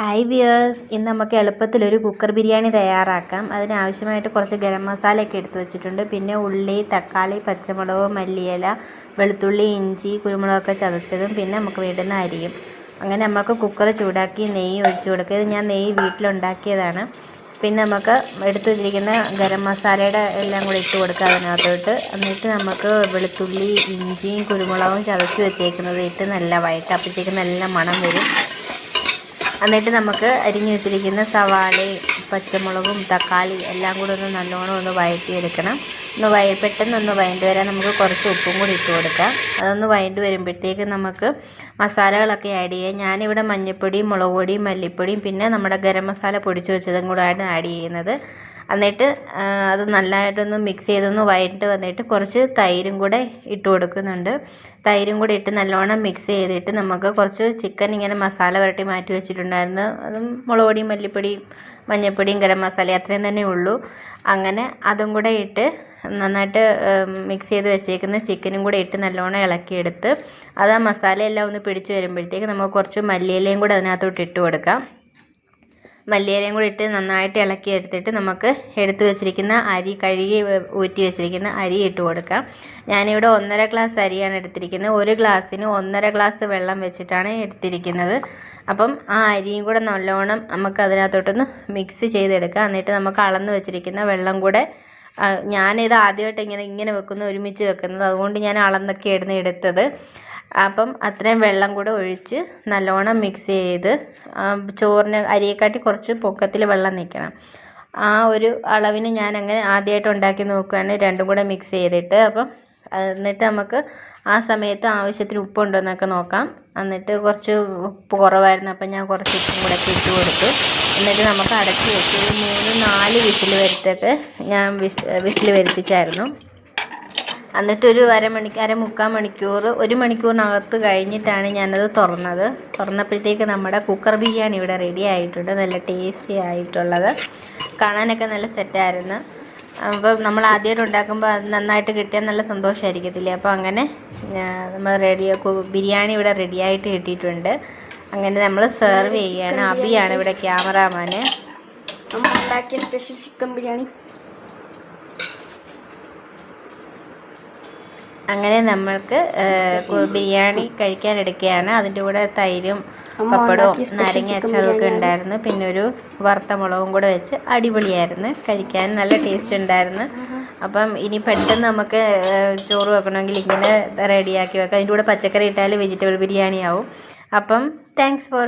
Hi wears ഇന്ന് നമുക്ക് എളുപ്പത്തിലൊരു cooker biryani തയ്യാറാക്കാം. അതിനാവശ്യമായിട്ട് കുറച്ച് ഗരം മസാലയൊക്കെ എടുത്ത് വെച്ചിട്ടുണ്ട്. പിന്നെ ഉള്ളി തക്കാളി പച്ചമുളക് മല്ലിയില വെളുത്തുള്ളി ഇഞ്ചി കുരുമുളകൊക്കെ ചതച്ചതും പിന്നെ നമുക്ക് വേണ്ടുന്ന അരിയും. അങ്ങനെ നമുക്ക് കുക്കർ ചൂടാക്കി നെയ്യ് ഒഴിച്ച് കൊടുക്കുക. ഇത് ഞാൻ നെയ്യ് വീട്ടിലുണ്ടാക്കിയതാണ്. പിന്നെ നമുക്ക് എടുത്തു വെച്ചിരിക്കുന്ന ഗരം മസാലയുടെ എല്ലാം കൂടി ഇട്ട് കൊടുക്കുക അതിനകത്തോട്ട്. എന്നിട്ട് നമുക്ക് വെളുത്തുള്ളി ഇഞ്ചിയും കുരുമുളകും ചതച്ച് വെച്ചേക്കുന്നത് ഇട്ട് നല്ല വഴറ്റ് അപ്പോഴത്തേക്ക് നല്ല മണം വരും. എന്നിട്ട് നമുക്ക് അരിഞ്ഞു വെച്ചിരിക്കുന്ന സവാളയും പച്ചമുളകും തക്കാളി എല്ലാം കൂടെ ഒന്ന് നല്ലോണം ഒന്ന് വഴറ്റിയെടുക്കണം ഒന്ന് വയ പെട്ടെന്ന് ഒന്ന് വഴണ്ട് വരാൻ നമുക്ക് കുറച്ച് ഉപ്പും കൂടി ഇട്ട് കൊടുക്കാം. അതൊന്ന് വഴണ്ട് വരുമ്പോഴത്തേക്ക് നമുക്ക് മസാലകളൊക്കെ ആഡ് ചെയ്യാം. ഞാനിവിടെ മഞ്ഞൾപ്പൊടിയും മുളക് പൊടിയും മല്ലിപ്പൊടിയും പിന്നെ നമ്മുടെ ഗരം മസാല പൊടിച്ച് വെച്ചതും കൂടെയാണ് ആഡ് ചെയ്യുന്നത്. എന്നിട്ട് അത് നല്ലതായിട്ടൊന്ന് മിക്സ് ചെയ്തൊന്ന് വഴണ്ട് വന്നിട്ട് കുറച്ച് തൈരും കൂടെ ഇട്ട് കൊടുക്കുന്നുണ്ട്. തൈരും കൂടി ഇട്ട് നല്ലോണം മിക്സ് ചെയ്തിട്ട് നമുക്ക് കുറച്ച് ചിക്കൻ ഇങ്ങനെ മസാല പുരട്ടി മാറ്റി വെച്ചിട്ടുണ്ടായിരുന്നു. അതും മുളകുപൊടിയും മല്ലിപ്പൊടിയും മഞ്ഞൾപ്പൊടിയും ഗരം മസാല അത്രയും തന്നെ ഉള്ളൂ. അങ്ങനെ അതും കൂടെ ഇട്ട് നന്നായിട്ട് മിക്സ് ചെയ്ത് വെച്ചേക്കുന്ന ചിക്കനും കൂടെ ഇട്ട് നല്ലോണം ഇളക്കിയെടുത്ത് അത് ആ മസാലയെല്ലാം ഒന്ന് പിടിച്ച് വരുമ്പോഴത്തേക്ക് നമുക്ക് കുറച്ച് മല്ലിയിലയും കൂടെ അതിനകത്തോട്ട് ഇട്ട് കൊടുക്കാം. മല്ലിയിലയും കൂടി ഇട്ട് നന്നായിട്ട് ഇളക്കി എടുത്തിട്ട് നമുക്ക് എടുത്തു വെച്ചിരിക്കുന്ന അരി കഴുകി ഊറ്റി വെച്ചിരിക്കുന്ന അരി ഇട്ട് കൊടുക്കാം. ഞാനിവിടെ ഒന്നര ഗ്ലാസ് അരിയാണ് എടുത്തിരിക്കുന്നത്. ഒരു ഗ്ലാസ്സിന് ഒന്നര ഗ്ലാസ് വെള്ളം വെച്ചിട്ടാണ് എടുത്തിരിക്കുന്നത്. അപ്പം ആ അരിയും കൂടെ നല്ലോണം നമുക്ക് അതിനകത്തോട്ടൊന്ന് മിക്സ് ചെയ്തെടുക്കാം. എന്നിട്ട് നമുക്ക് അളന്ന് വെച്ചിരിക്കുന്ന വെള്ളം കൂടെ ഞാനിത് ആദ്യമായിട്ട് ഇങ്ങനെ ഇങ്ങനെ വെക്കുന്നു ഒരുമിച്ച് വെക്കുന്നത്. അതുകൊണ്ട് ഞാൻ അളന്നൊക്കെ ആയിരുന്നു എടുത്തത്. അപ്പം അത്രയും വെള്ളം കൂടെ ഒഴിച്ച് നല്ലോണം മിക്സ് ചെയ്ത് ചോറിന് അരിയെക്കാട്ടി കുറച്ച് പൊക്കത്തിൽ വെള്ളം നിൽക്കണം ആ ഒരു അളവിന് ഞാൻ അങ്ങനെ ആദ്യമായിട്ട് ഉണ്ടാക്കി നോക്കുകയാണ്. രണ്ടും കൂടെ മിക്സ് ചെയ്തിട്ട്. അപ്പം എന്നിട്ട് നമുക്ക് ആ സമയത്ത് ആവശ്യത്തിന് ഉപ്പുണ്ടോ എന്നൊക്കെ നോക്കാം. എന്നിട്ട് കുറച്ച് ഉപ്പ് കുറവായിരുന്നു. അപ്പം ഞാൻ കുറച്ച് ഉപ്പും കൂടെ ഇട്ട് കൊടുത്തു. എന്നിട്ട് നമുക്ക് അടച്ച് വെച്ച് ഒരു മൂന്ന് നാല് വിസിൽ വരുത്തൊക്കെ ഞാൻ വിസിൽ വരുത്തിച്ചായിരുന്നു. എന്നിട്ട് ഒരു അരമണിക്ക് അര മുക്കാൽ മണിക്കൂർ ഒരു മണിക്കൂറിനകത്ത് കഴിഞ്ഞിട്ടാണ് ഞാനത് തുറന്നത്. തുറന്നപ്പോഴത്തേക്ക് നമ്മുടെ കുക്കർ ബിരിയാണി ഇവിടെ റെഡി ആയിട്ടുണ്ട്. നല്ല ടേസ്റ്റി ആയിട്ടുള്ളത്. കാണാനൊക്കെ നല്ല സെറ്റായിരുന്നു അപ്പോൾ നമ്മൾ ആദ്യമായിട്ട് ഉണ്ടാക്കുമ്പോൾ അത് നന്നായിട്ട് കിട്ടിയാൽ നല്ല സന്തോഷമായിരിക്കത്തില്ലേ അപ്പോൾ അങ്ങനെ നമ്മൾ റെഡി ബിരിയാണി ഇവിടെ റെഡി ആയിട്ട് കിട്ടിയിട്ടുണ്ട്. അങ്ങനെ നമ്മൾ സെർവ് ചെയ്യാണ്. അബിയാണ് ഇവിടെ ക്യാമറാമാന് നമ്മൾ ഉണ്ടാക്കിയ സ്പെഷ്യൽ ചിക്കൻ ബിരിയാണി. അങ്ങനെ നമ്മൾക്ക് ബിരിയാണി കഴിക്കാൻ എടുക്കുകയാണ് അതിന്റെ കൂടെ തൈരും പപ്പടവും നാരങ്ങ അച്ചാറും ഒക്കെ ഉണ്ടായിരുന്നു. പിന്നെ ഒരു വറുത്ത മുളകും കൂടെ വെച്ച് അടിപൊളിയായിരുന്നു. കഴിക്കാൻ നല്ല ടേസ്റ്റ് ഉണ്ടായിരുന്നു. അപ്പം ഇനി പെട്ടെന്ന് നമുക്ക് ചോറ് വെക്കണമെങ്കിൽ ഇങ്ങനെ റെഡിയാക്കി വെക്കാം. അതിന്റെ കൂടെ പച്ചക്കറി ഇട്ടാൽ വെജിറ്റബിൾ ബിരിയാണി ആവും അപ്പം താങ്ക്സ് ഫോർ